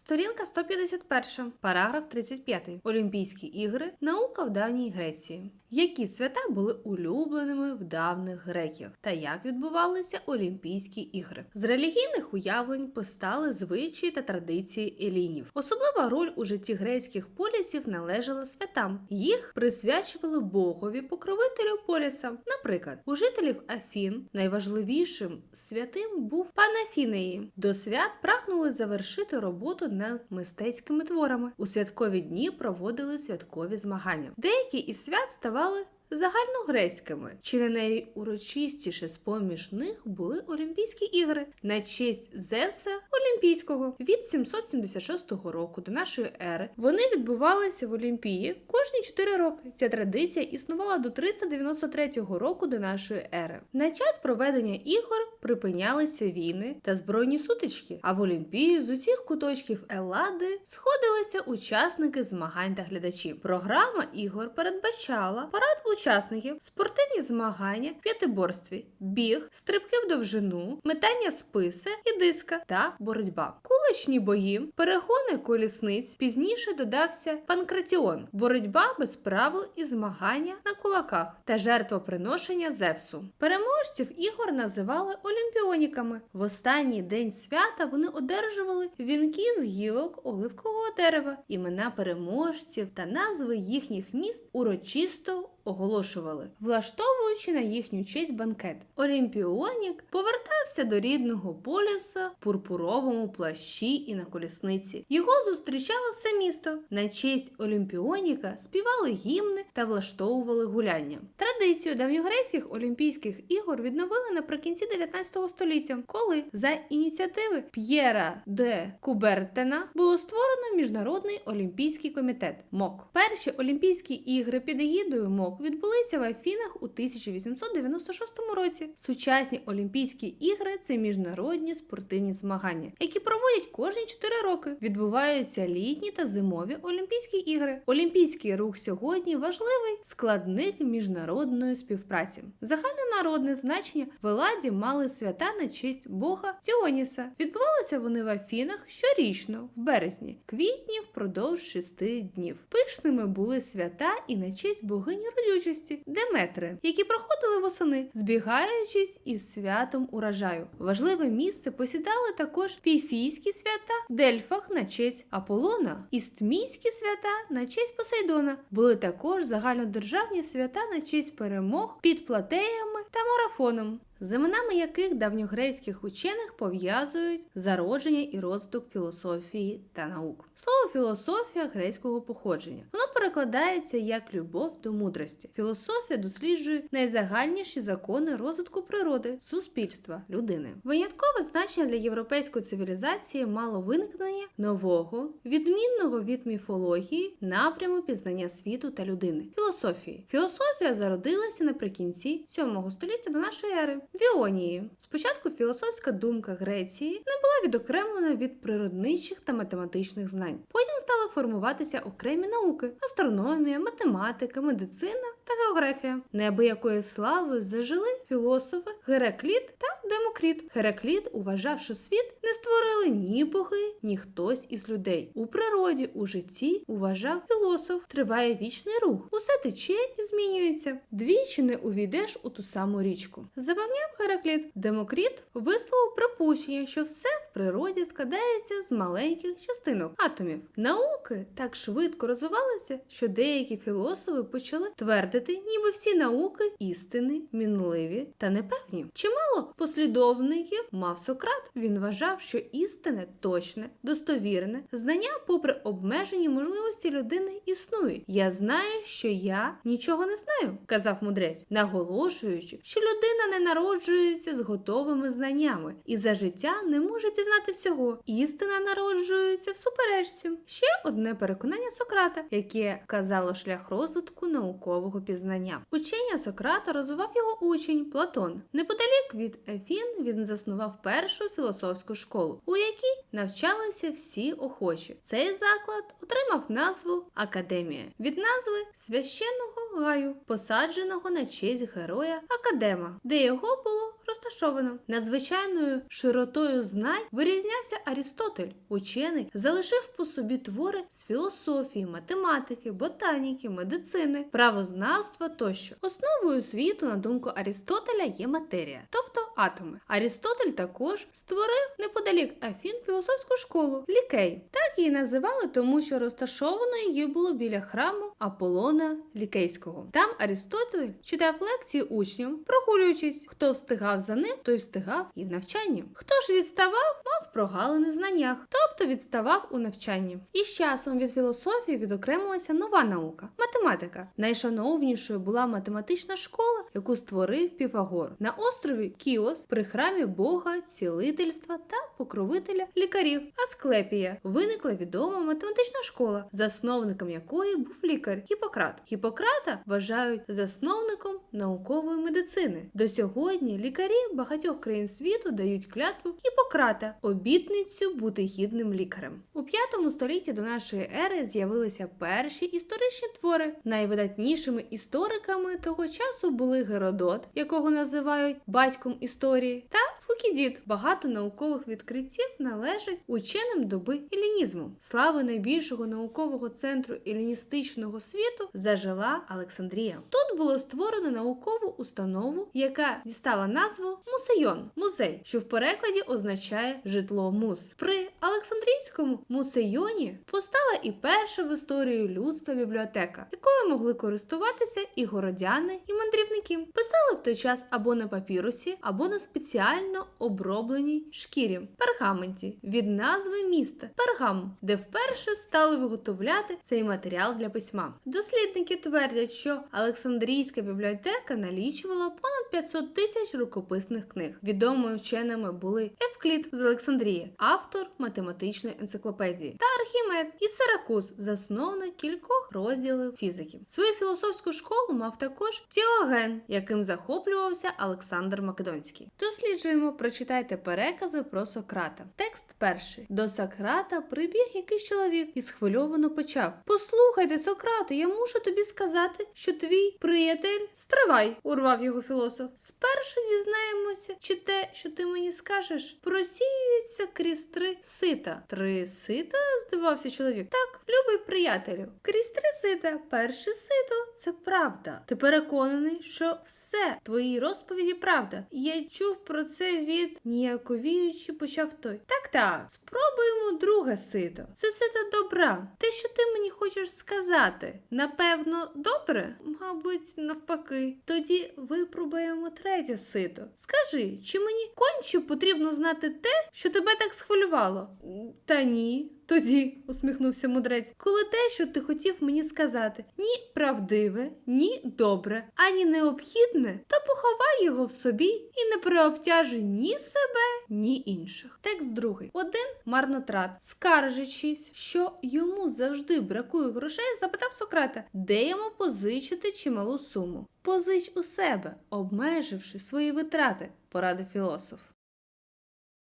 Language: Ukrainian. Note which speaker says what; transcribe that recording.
Speaker 1: Сторінка 151, параграф 35. Олімпійські ігри. Наука в давній Греції. Які свята були улюбленими в давних греків та як відбувалися Олімпійські ігри? З релігійних уявлень постали звичаї та традиції елінів. Особлива роль у житті грецьких полісів належала святам. Їх присвячували богові покровителю поліса. Наприклад, у жителів Афін найважливішим святим був Панафінеї. До свят прагнули завершити роботу над мистецькими творами. У святкові дні проводили святкові змагання. Деякі із свят ставали загальногрецькими. Чи не найурочистіше з поміж них були Олімпійські ігри на честь Зевса Олімпійського від 776 року до нашої ери. Вони відбувалися в Олімпії кожні 4 роки. Ця традиція існувала до 393 року до нашої ери. На час проведення ігор припинялися війни та збройні сутички, а в Олімпію з усіх куточків Елади сходилися учасники змагань та глядачі. Програма ігор передбачала парад учасників, спортивні змагання, п'ятиборстві, біг, стрибки в довжину, метання списи і диска та боротьба. Куличні бої, перегони колісниць. Пізніше додався панкратіон, боротьба без правил і змагання на кулаках та жертвоприношення Зевсу. Переможців ігор називали олімпіоніками. В останній день свята вони одержували вінки з гілок оливкового дерева, імена переможців та назви їхніх міст урочисто оголошували, влаштовуючи на їхню честь банкет. Олімпіонік повертався до рідного полюса в пурпуровому плащі і на колісниці. Його зустрічало все місто. На честь Олімпіоніка співали гімни та влаштовували гуляння. Традицію давньогрецьких Олімпійських ігор відновили наприкінці 19 століття, коли за ініціативи П'єра де Кубертена було створено Міжнародний олімпійський комітет МОК. Перші Олімпійські ігри під егідою МОК відбулися в Афінах у 1896 році. Сучасні Олімпійські ігри це міжнародні спортивні змагання, які проводять кожні 4 роки. Відбуваються літні та зимові Олімпійські ігри. Олімпійський рух сьогодні важливий складник міжнародної співпраці. Загальнонародне значення в Еладі мали свята на честь Бога Діоніса. Відбувалися вони в Афінах щорічно, в березні, квітні впродовж шести днів. Пишними були свята і на честь богині родючості Деметри, які проходили восени, збігаючись із святом урожаю. Важливе місце посідали також піфійські свята в Дельфах на честь Аполлона, істмійські свята на честь Посейдона. Були також загальнодержавні свята на честь перемог під платеями та марафоном з іменами яких давньогрецьких учених пов'язують зародження і розвиток філософії та наук. Слово філософія грецького походження. Воно перекладається як любов до мудрості. Філософія досліджує найзагальніші закони розвитку природи, суспільства, людини. Виняткове значення для європейської цивілізації мало виникнення нового, відмінного від міфології напряму пізнання світу та людини. Філософії. Філософія зародилася наприкінці 7 століття до нашої ери. В Іонії. Спочатку філософська думка Греції не була відокремлена від природничих та математичних знань. Потім стали формуватися окремі науки: астрономія, математика, медицина та географія. Неабиякої слави зажили філософи Геракліт та Демокріт. Геракліт уважав, що світ не створили ні боги, ні хтось із людей. У природі, у житті уважав філософ. Триває вічний рух. Усе тече і змінюється. Двічі не увійдеш у ту саму річку. Запевняв Геракліт. Демокріт висловив припущення, що все природі складається з маленьких частинок атомів. Науки так швидко розвивалися, що деякі філософи почали твердити, ніби всі науки істини, мінливі та непевні. Чимало послідовників мав Сократ. Він вважав, що істине точне, достовірне знання, попри обмежені можливості людини, існує. Я знаю, що я нічого не знаю, казав мудрець, наголошуючи, що людина не народжується з готовими знаннями і за життя не може пізнати всього. Істина народжується в суперечці. Ще одне переконання Сократа, яке вказало шлях розвитку наукового пізнання. Учення Сократа розвивав його учень Платон. Неподалік від Ефін він заснував першу філософську школу, у якій навчалися всі охочі. Цей заклад отримав назву Академія від назви священного гаю, посадженого на честь героя Академа, де його було розташовано. Надзвичайною широтою знань вирізнявся Арістотель. Учений залишив по собі твори з філософії, математики, ботаніки, медицини, правознавства тощо. Основою світу, на думку Арістотеля, є матерія, тобто атоми. Арістотель також створив неподалік Афін філософську школу Лікей. Так її називали, тому що розташовано її було біля храму Аполлона Лікейського. Там Арістотель читав лекції учням, прогулюючись. Хто встигав за ним, той встигав і в навчанні. Хто ж відставав, мав прогалини в знаннях, тобто відставав у навчанні. І з часом від філософії відокремилася нова наука математика. Найшановнішою була математична школа, яку створив Піфагор на острові Кіос при храмі Бога, цілительства та покровителя лікарів. Асклепія виникла відома математична школа, засновником якої був лікар Гіппократ. Гіппократа вважають засновником наукової медицини. До сьогодні лікарі багатьох країн світу дають клятву Гіппократа, обітницю бути гідним лікарем. У п'ятому столітті до нашої ери з'явилися перші історичні твори. Найвидатнішими істориками того часу були Геродот, якого називають батьком історії, та Фукідід. Багато наукових відкриттів належать ученим доби елінізму. Слави найбільшого наукового центру еліністичного світу зажила Олександрія. Тут було створено наукову установу, яка дістала назву Мусейон музей, що в перекладі означає житло муз. При Олександрійському мусейоні постала і перша в історії людства бібліотека, якою могли користуватися і городяни, і мандрівники. Писали в той час або на папірусі, або на спеціально обробленій шкірі пергаменті від назви міста Пергам, де вперше стали виготовляти цей матеріал для письма. Дослідники твердять, що Олександрійська бібліотека налічувала понад 500 тисяч рукописних книг. Відомими вченими були Евклід з Олександрії, автор математичної енциклопедії, та Архімед із Сиракуз, засновник кількох розділів фізики. Свою філософську школу мав також Тіоген, яким захоплювався Олександр Македонський. Досліджуємо, прочитайте перекази про Сократа. Текст перший. До Сократа прибіг якийсь чоловік і схвильовано почав: Послухайте, Сократе, я мушу тобі сказати, що твій приятель стривай, урвав його філософ. Спершу дізнаємося, чи те, що ти мені скажеш, просіюється крізь три сита. Три сита? здивався чоловік. Так, любий приятелю, крізь три сита. Перше сито це правда. Ти переконаний, що все в твоїй розповіді правда. Я чув про це від ніяковіючи, почав той. Так, так, спробуємо друге сито. Це сито добра. Те, що ти мені хочеш сказати, напевно, добре? Мабуть, навпаки. Тоді випробуємо третє сито. Скажи, чи мені конче потрібно знати те, що тебе так схвилювало? Та ні. Тоді, усміхнувся мудрець, коли те, що ти хотів мені сказати, ні правдиве, ні добре, ані необхідне, то поховай його в собі і не переобтяжи ні себе, ні інших. Текст другий. Один марнотрат, скаржачись, що йому завжди бракує грошей, запитав Сократа, де йому позичити чималу суму. Позич у себе, обмеживши свої витрати, порадив філософ.